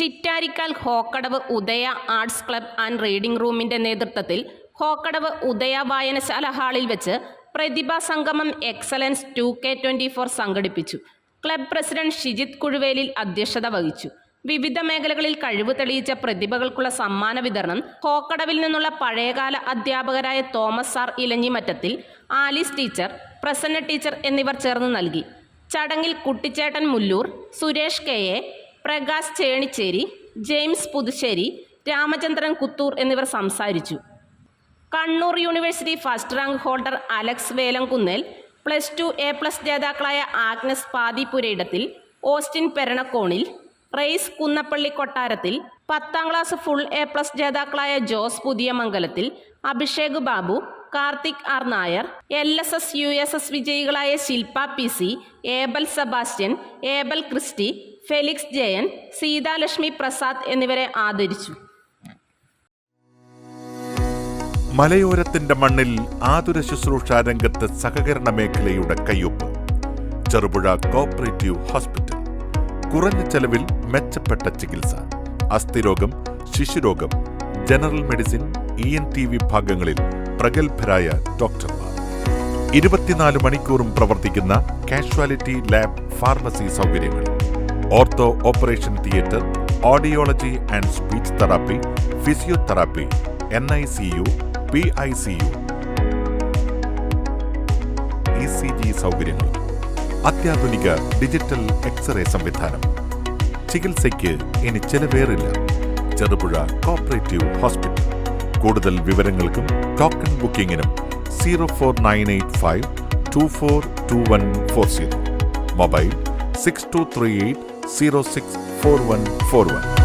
Chittarikkal Hokkadavu Udaya arts club and reading റൂമിന്റെ നേതൃത്വത്തിൽ ഹോക്കടവ് ഉദയ വായനശാല ഹാളിൽ വെച്ച് പ്രതിഭാ സംഗമം excellence two K twenty four സംഘടിപ്പിച്ചു. ക്ലബ് പ്രസിഡന്റ് ഷിജിത് കുഴുവേലിൽ അധ്യക്ഷത വഹിച്ചു. വിവിധ മേഖലകളിൽ കഴിവ് തെളിയിച്ച പ്രതിഭകൾക്കുള്ള സമ്മാന വിതരണം ഹോക്കടവിൽ നിന്നുള്ള പഴയകാല അധ്യാപകരായ Thomas sir Elanjimattathil Alice teacher Prasanna teacher എന്നിവർ ചേർന്ന് നൽകി. ചടങ്ങിൽ Kuttichettan Mullur Suresh K A Prakash Chenicheri James Puthussery Ramachandran Kuthur എന്നിവർ സംസാരിച്ചു. Kannur university first rank holder Alex Velamkunnel plus two A plus ജേതാക്കളായ ആഗ്നസ് പാതിപുരയിടത്തിൽ ഓസ്റ്റിൻ പെരണക്കോണിൽ റെയ്സ് കുന്നപ്പള്ളി കൊട്ടാരത്തിൽ പത്താം class full A plus ജേതാക്കളായ Jose Puthiyamangalathil Abhishek Babu Karthik R Nair L S S U S S വിജയികളായ Shilpa P C Abel Sebastian Abel Christy Felix Jayan Seethalakshmi Prasad എന്നിവരെ ആദരിച്ചു. മലയോരത്തിന്റെ മണ്ണിൽ ആതുര ശുശ്രൂഷ രംഗത്ത് സഹകരണ മേഖലയുടെ കയ്യൊപ്പ്. Cherupuzha cooperative hospital. കുറഞ്ഞ ചെലവിൽ മെച്ചപ്പെട്ട ചികിത്സ. അസ്ഥിരോഗം ശിശുരോഗം general medicine E N T വിഭാഗങ്ങളിൽ പ്രഗത്ഭരായ ഡോക്ടർമാർ. ഇരുപത്തിനാല് മണിക്കൂറും പ്രവർത്തിക്കുന്ന കാഷ്വാലിറ്റി ലാബ് ഫാർമസി സൗകര്യങ്ങൾ. Ortho operation theatre audiology and speech therapy physiotherapy N I C U P I C U. E C G സൗകര്യങ്ങൾ. അത്യാധുനിക ഡിജിറ്റൽ എക്സ്റേ സംവിധാനം. ചികിത്സയ്ക്ക് ഇനി ചെലവേറില്ല. Cherupuzha cooperative hospital. കൂടുതൽ വിവരങ്ങൾക്കും token ബുക്കിംഗിനും zero four nine eight five two four two one four zero. Mobile six two three eight zero six four one four one.